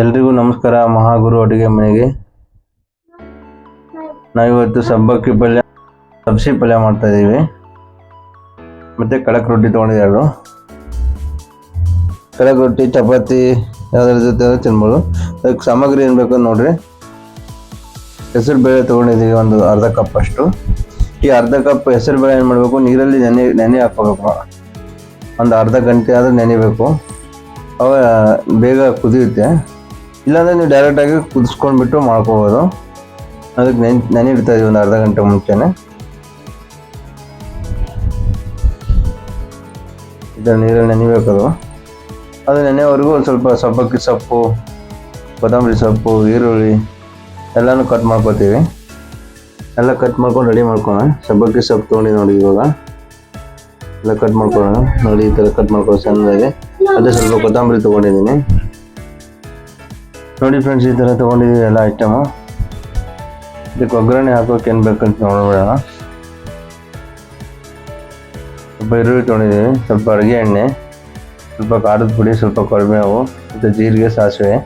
ಎಲ್ರಿಗೂ ನಮಸ್ಕಾರ, ಮಹಾಗುರು ಅಡುಗೆ ಮನೆಗೆ. ನಾವಿವತ್ತು ಸಬ್ಬಕ್ಕಿ ಪಲ್ಯ, ಸಬ್ಸಿ ಪಲ್ಯ ಮಾಡ್ತಾ ಇದ್ದೀವಿ. ಮತ್ತು ಕಡಕ್ ರೊಟ್ಟಿ ತೊಗೊಂಡಿದ್ದೀವಿ ಎರಡು. ಕಡಕ್ ರೊಟ್ಟಿ, ಚಪಾತಿ ಯಾವುದ್ರ ಜೊತೆ ತಿನ್ಬೋದು. ಅದಕ್ಕೆ ಸಾಮಗ್ರಿ ಏನು ಬೇಕು ನೋಡ್ರಿ. ಹೆಸರು ಬೇಳೆ ತೊಗೊಂಡಿದ್ದೀವಿ, ಒಂದು ಅರ್ಧ ಕಪ್ ಅಷ್ಟು. ಈ ಅರ್ಧ ಕಪ್ ಹೆಸರು ಬೇಳೆ ಏನು ಮಾಡಬೇಕು, ನೀರಲ್ಲಿ ನೆನೆ ನೆನೆ ಹಾಕ್ಕೋಬೇಕು ಒಂದು ಅರ್ಧ ಗಂಟೆ ಆದರೂ ನೆನೆಬೇಕು. ಅವಾಗ ಬೇಗ ಕುದಿಯುತ್ತೆ. ಇಲ್ಲಾಂದ್ರೆ ನೀವು ಡೈರೆಕ್ಟಾಗಿ ಕುದಿಸ್ಕೊಂಡ್ಬಿಟ್ಟು ಮಾಡ್ಕೋಬೋದು. ಅದಕ್ಕೆ ನೆನ್ ನೆನಿಡ್ತಾ ಇದೀವಿ ಒಂದು ಅರ್ಧ ಗಂಟೆ ಮುಂಚೆನೆ. ಇದರ ನೀರಲ್ಲಿ ನೆನಿಬೇಕದು ಅದು ನೆನೆವರೆಗೂ ಒಂದು ಸ್ವಲ್ಪ ಸಬ್ಬಕ್ಕಿ ಸೊಪ್ಪು, ಕೊತ್ತಂಬರಿ ಸೊಪ್ಪು, ಈರುಳ್ಳಿ ಎಲ್ಲನೂ ಕಟ್ ಮಾಡ್ಕೋತೀವಿ. ಎಲ್ಲ ಕಟ್ ಮಾಡ್ಕೊಂಡು ರೆಡಿ ಮಾಡ್ಕೊಳ್ಳೋಣ. ಸಬ್ಬಕ್ಕಿ ಸೊಪ್ಪು ತೊಗೊಂಡು ನೋಡಿ ಇವಾಗ. ಎಲ್ಲ ಕಟ್ ಮಾಡ್ಕೊಳ್ಳೋಣ. ನೋಡಿ ಈ ಥರ ಕಟ್ ಮಾಡ್ಕೊಳ್ಳೋ ಸಣ್ಣದಾಗಿ. ಅದೇ ಸ್ವಲ್ಪ ಕೊತ್ತಂಬರಿ ತೊಗೊಂಡಿದ್ದೀನಿ. ನೋಡಿ ಫ್ರೆಂಡ್ಸ್ ಈ ಥರ ತೊಗೊಂಡಿದ್ದೀವಿ ಎಲ್ಲ ಐಟಮು ಇದಕ್ಕೆ ಒಗ್ಗರಣೆ ಹಾಕೋಕೆ ಏನು ಬೇಕಂತ ನೋಡೋಣ ಸ್ವಲ್ಪ ಈರುಳ್ಳಿ ತೊಗೊಂಡಿದ್ದೀವಿ ಸ್ವಲ್ಪ ಅಡುಗೆ ಎಣ್ಣೆ, ಸ್ವಲ್ಪ ಖಾರದ ಪುಡಿ, ಸ್ವಲ್ಪ ಕರಿಬೇವು, ಮತ್ತು ಜೀರಿಗೆ, ಸಾಸಿವೆ.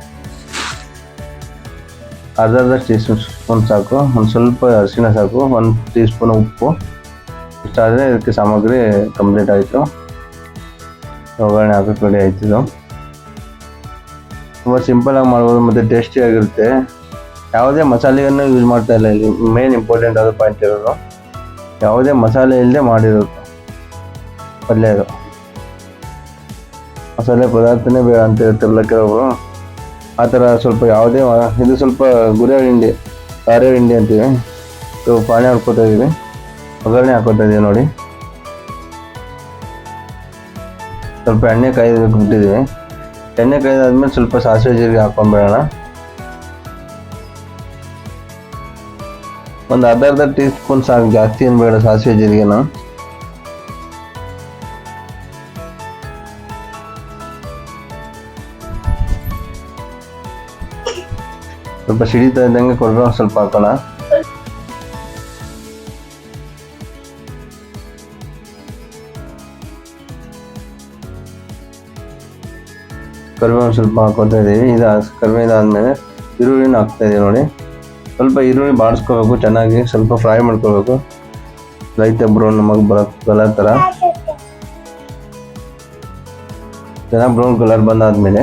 ಅರ್ಧ ಟೀ ಸ್ಪೂನ್ ಸಾಕು, ಒಂದು ಸ್ವಲ್ಪ ಅರಿಶಿಣ ಸಾಕು, ಒಂದು ಟೀ ಸ್ಪೂನ್ ಉಪ್ಪು. ಇಷ್ಟಾದರೆ ಇದಕ್ಕೆ ಸಾಮಗ್ರಿ ಕಂಪ್ಲೀಟ್ ಆಯಿತು. ಒಗ್ಗರಣೆ ಹಾಕೋಕೆ ರೆಡಿ ಆಯ್ತಿದ್ದು ತುಂಬ ಸಿಂಪಲಾಗಿ ಮಾಡ್ಬೋದು, ಮತ್ತು ಟೇಸ್ಟಿಯಾಗಿರುತ್ತೆ ಯಾವುದೇ ಮಸಾಲೆಯನ್ನು ಯೂಸ್ ಮಾಡ್ತಾ ಇಲ್ಲ ಇಲ್ಲಿ. ಮೇನ್ ಇಂಪಾರ್ಟೆಂಟ್ ಆದ ಪಾಯಿಂಟ್ ಇರೋದು. ಯಾವುದೇ ಮಸಾಲೆ ಇಲ್ಲದೆ ಮಾಡಿರೋದು. ಪಲ್ಯದು ಮಸಾಲೆ ಪದಾರ್ಥನೇ ಬೇಡ ಅಂತ ಇರ್ತಾರಲ್ಲ ಕೆಲವರು. ಆ ಥರ ಸ್ವಲ್ಪ ಯಾವುದೇ ಇದು ಸ್ವಲ್ಪ ಗುರಿಯ ಹಿಂಡಿ, ಕಾರ್ಯ ಹಿಂಡಿ ಅಂತೀವಿ. ಸೊ ಪಾನಿ ಹಾಕ್ಕೋತಾ ಇದ್ದೀವಿ ಒಗ್ಗರಣೆ ಹಾಕೋತಾ ಇದ್ದೀವಿ ನೋಡಿ. ಸ್ವಲ್ಪ ಎಣ್ಣೆ ಕಾಯಿ ಬಿಟ್ಟಿದ್ದೀವಿ ಎಣ್ಣೆ ಕಾಯ್ದಾದ್ಮೇಲೆ ಸ್ವಲ್ಪ ಸಾಸಿವೆ ಜೀರಿಗೆ ಹಾಕೊಂಡ್ಬಿಡೋಣ ಒಂದು ಅರ್ಧ ಅರ್ಧ ಟೀ ಸ್ಪೂನ್ ಸಾಕು ಜಾಸ್ತಿ ಏನು ಬೇಡ ಸಾಸಿವೆ ಜೀರಿಗೆನ ಸ್ವಲ್ಪ ಸಿಡಿತಾ ಇದ್ದಂಗೆ ಕೊಬ್ಬರಿ ಒಂದು ಸ್ವಲ್ಪ ಹಾಕೋಣ ಕರಿಬೇವು ಸ್ವಲ್ಪ ಹಾಕೋತಾ ಇದ್ದೀವಿ. ಇದು ಕರಿಬೇವು ಆದಮೇಲೆ ಈರುಳ್ಳಿನ ಹಾಕ್ತಾ ಇದೀವಿ ನೋಡಿ. ಸ್ವಲ್ಪ ಈರುಳ್ಳಿ ಬಾಡಿಸ್ಕೋಬೇಕು ಚೆನ್ನಾಗಿ ಸ್ವಲ್ಪ ಫ್ರೈ ಮಾಡ್ಕೋಬೇಕು. ಲೈಟ್ ಬ್ರೌನ್ ನಮಗೆ ಬರೋ ಕಲರ್ ಥರ ಚೆನ್ನಾಗಿ ಬ್ರೌನ್ ಕಲರ್ ಬಂದಾದ್ಮೇಲೆ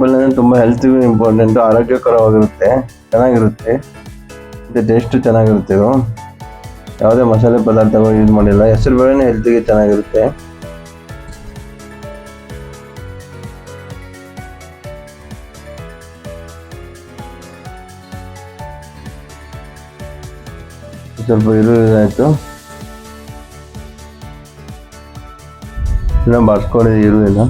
ಪಲ್ಯ ಅಂದ್ರೆ ತುಂಬ ಹೆಲ್ತಿಗೂ ಇಂಪಾರ್ಟೆಂಟ್ ಆರೋಗ್ಯಕರವಾಗಿರುತ್ತೆ, ಚೆನ್ನಾಗಿರುತ್ತೆ. ಮತ್ತು ಟೇಸ್ಟು ಚೆನ್ನಾಗಿರುತ್ತೆ ಇದು. ಯಾವುದೇ ಮಸಾಲೆ ಪದಾರ್ಥಗಳು ಯೂಸ್ ಮಾಡಿಲ್ಲ. ಹೆಸರು ಬೇಳೆನೇ ಹೆಲ್ತಿಗೆ ಚೆನ್ನಾಗಿರುತ್ತೆ. ಸ್ವಲ್ಪ ಆಯಿತು ಇನ್ನೂ ಬಾಡ್ಸ್ಕೊಂಡಿದ್ದೀವಿ ಈರುಳ್ಳಿನ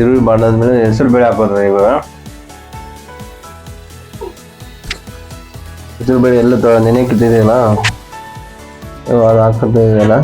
ಈರುಳ್ಳಿ ಬಾಡಾದ್ಮೇಲೆ ಹೆಸರು ಬೇಳೆ ಹಾಕೋದ್ರೆ ಇವಾಗ. ಹೆಸರು ಬೇಳೆ ಎಲ್ಲ ತ ನೆನೆಯಕ್ಕೆ ಇಟ್ಟಿದೆಯಲ್ಲ ಇವಾಗ ಅದು ಹಾಕ್ತಾ ಇದೆಯಲ್ಲ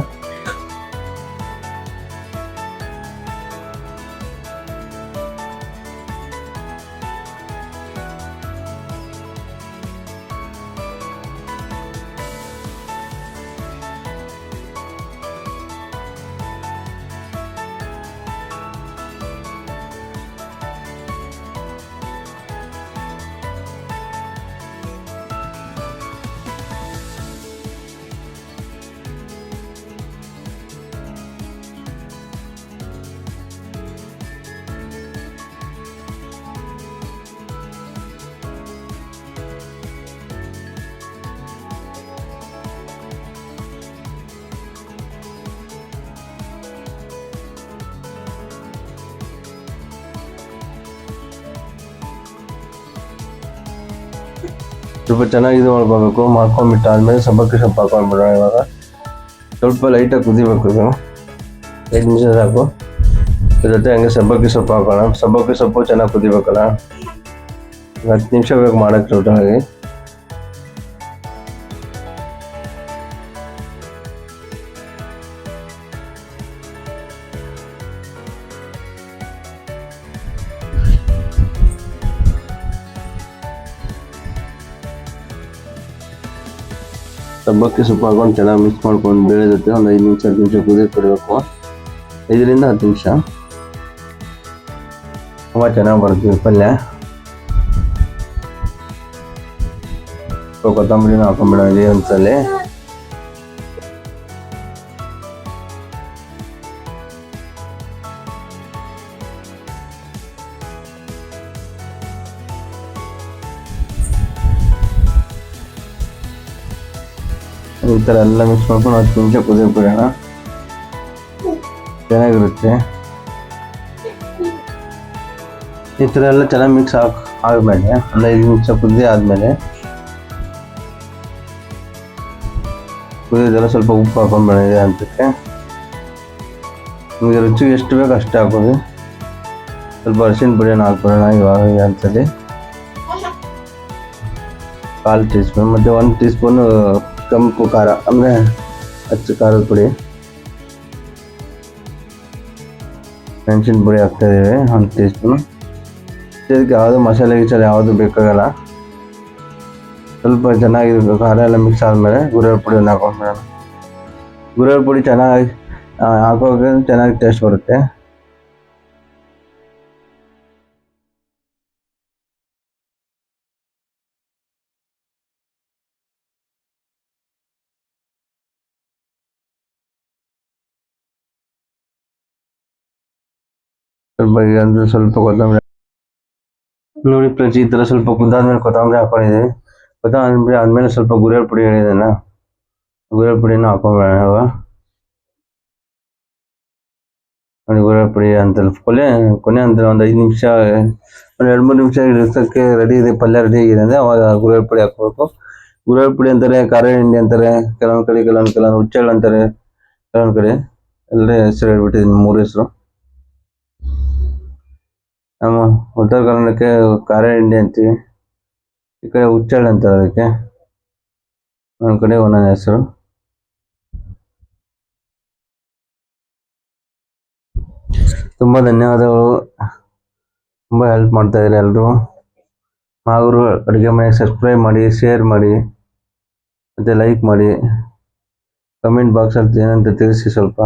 ಸ್ವಲ್ಪ ಚೆನ್ನಾಗಿ ಇದು ಮಾಡ್ಕೋಬೇಕು ಮಾಡ್ಕೊಂಡ್ಬಿಟ್ಟು ಆದಮೇಲೆ ಸಬ್ಬಕ್ಕಿ ಸೊಪ್ಪು ಹಾಕೊಂಡ್ಬಿಡೋಣ ಇವಾಗ. ಸ್ವಲ್ಪ ಲೈಟಾಗಿ ಕುದಿಬೇಕು ಇದು. ಐದು ನಿಮಿಷ ಸಾಕು. ಜೊತೆ ಹಂಗೆ ಸಬ್ಬಕ್ಕಿ ಸೊಪ್ಪು ಹಾಕೋಣ. ಸಬ್ಬಕ್ಕಿ ಸೊಪ್ಪು ಚೆನ್ನಾಗಿ ಕುದಿಬೇಕಲ್ಲ? ಹತ್ತು ನಿಮಿಷ ಬೇಕು ಮಾಡೋಕ್ಕೆ ಟೋಟಲಾಗಿ ಸಬ್ಬಕ್ಕಿ ಸೊಪ್ಪು ಹಾಕೊಂಡು ಚೆನ್ನಾಗಿ ಮಿಕ್ಸ್ ಮಾಡ್ಕೊಂಡು ಬೇಳೆ ಜೊತೆ ಒಂದು ಐದು ನಿಮಿಷ, ಹತ್ತು ನಿಮಿಷ ಕುದಿಯಕ್ಕೆ ಕೊಡಬೇಕು. ಐದರಿಂದ ಹತ್ತು ನಿಮಿಷ. ತುಂಬ ಚೆನ್ನಾಗಿ ಬರ್ತೀವಿ ಪಲ್ಯ ಕೊತ್ತಂಬರಿನೂ ಇದೇ ಒಂದ್ಸಲಿ. ಈ ಥರ ಎಲ್ಲ ಮಿಕ್ಸ್ ಮಾಡ್ಕೊಂಡು ಹತ್ತು ನಿಮಿಷ ಕುದಿಯಕ್ಕೆ ಬಿಡೋಣ ಚೆನ್ನಾಗಿರುತ್ತೆ. ಈ ಥರ ಎಲ್ಲ ಚೆನ್ನಾಗಿ ಮಿಕ್ಸ್ ಹಾಕ್ ಆದಮೇಲೆ ಒಂದು ಐದು ನಿಮಿಷ ಕುದಿ ಆದಮೇಲೆ ಕುದಿಯೋದೆಲ್ಲ ಸ್ವಲ್ಪ ಉಪ್ಪು ಇದೆ ಅಂತಕ್ಕೆ ನಿಮಗೆ ರುಚಿಗೆ ಎಷ್ಟು ಬೇಕು ಅಷ್ಟೇ ಹಾಕೋದು. ಸ್ವಲ್ಪ ಅರಿಶಿನ ಪುಡಿಯನ್ನು ಹಾಕ್ಬಿಡೋಣ ಇವಾಗ ಅಂತಲ್ಲಿ ಕಾಲು ಟೀ ಸ್ಪೂನ್ ಮತ್ತು ಒಂದು ಟೀ ಸ್ಪೂನು ಕೆಂಪು ಖಾರ ಅಂದರೆ ಹಚ್ಚು ಖಾರದ ಪುಡಿ. ಮೆಣಸಿನ ಪುಡಿ ಹಾಕ್ತಾ ಇದ್ದೀವಿ, ಒಂದು ಟೀ ಸ್ಪೂನು ಇದಕ್ಕೆ ಯಾವುದು ಮಸಾಲೆ ಗಿಸಾಲೆ ಯಾವುದು ಬೇಕಾಗಲ್ಲ. ಸ್ವಲ್ಪ ಚೆನ್ನಾಗಿ ಖಾರ ಎಲ್ಲ ಮಿಕ್ಸ್ ಆದಮೇಲೆ ಗುರೇಳ್ ಪುಡಿಯನ್ನು ಹಾಕೊಂಡ್ಬಿಡೋಣ. ಗುರೇಳ್ ಪುಡಿ ಚೆನ್ನಾಗಿ ಹಾಕೋಕೆ ಚೆನ್ನಾಗಿ ಟೇಸ್ಟ್ ಬರುತ್ತೆ. ಸ್ವಲ್ಪ ಅಂದ್ರೆ ಸ್ವಲ್ಪ ಕೊತ್ತಂಬರಿ. ನೋಡಿ ಫ್ರೆಂಡ್ಸ್, ಈ ಥರ ಸ್ವಲ್ಪ ಕುದ್ದಾದ್ಮೇಲೆ ಕೊತ್ತಂಬರಿ ಹಾಕೊಂಡಿದ್ದೀನಿ. ಕೊತ್ತಂಬರಿ ಆದ್ಮೇಲೆ ಸ್ವಲ್ಪ ಗುರೇಳ್ ಪುಡಿ ಹೇಳಿದೆನಾ ಗುರೇಳ್ ಪುಡಿನೂ ಹಾಕೊಂಡ್ಬೇಡ ಇವಾಗ. ನೋಡಿ ಗುರೇಳ್ ಪುಡಿ ಅಂತ ಕೊನೆ ಕೊನೆ ಅಂತ ಒಂದು ಐದು ನಿಮಿಷ, ಒಂದು ಎರಡು ಮೂರು ನಿಮಿಷ ಇಡ್ಸೋಕ್ಕೆ ರೆಡಿ ಇದೆ, ಪಲ್ಯ ರೆಡಿ ಆಗಿದೆ ಅಂದರೆ ಅವಾಗ ಗುರೇಳ್ ಪುಡಿ ಹಾಕ್ಬೇಕು. ಗುರೇಳ್ ಪುಡಿ ಅಂತಾರೆ, ಖಾರ ಹಿಂಡಿ ಅಂತಾರೆ, ಕೆಲವೊಂದು ಕಡೆ, ಕೆಲವೊಂದು ಕೆಲವೊಂದು ಹುಚ್ಚಳ್ಳು ಅಂತಾರೆ. ಕೆಲವೊಂದು ಕಡೆ ಎಲ್ಲ ಹೆಸರು ಹೇಳ್ಬಿಟ್ಟಿದ್ದೀನಿ, ಮೂರು ಹೆಸರು. ನಮ್ಮ ಉತ್ತರ ಕನ್ನಡಕ್ಕೆ ಖಾರ ಹಿಂಡಿ ಅಂತೀವಿ. ಈ ಕಡೆ ಹುಚ್ಚಳ್ಳಿ ಅಂತಾರೆ ಅದಕ್ಕೆ. ಒಂದೊಂದು ಕಡೆ ಒಂದೊಂದು ಹೆಸರು. ತುಂಬ ಧನ್ಯವಾದಗಳು. ತುಂಬ ಹೆಲ್ಪ್ ಮಾಡ್ತಾ ಇದ್ದಾರೆ ಎಲ್ಲರೂ ಮಾಗರು ಅಡುಗೆ ಮನೆ ಸಬ್ಸ್ಕ್ರೈಬ್ ಮಾಡಿ ಶೇರ್ ಮಾಡಿ, ಮತ್ತು ಲೈಕ್ ಮಾಡಿ. ಕಮೆಂಟ್ ಬಾಕ್ಸಲ್ಲಿ ಏನಂತ ತಿಳಿಸಿ ಸ್ವಲ್ಪ.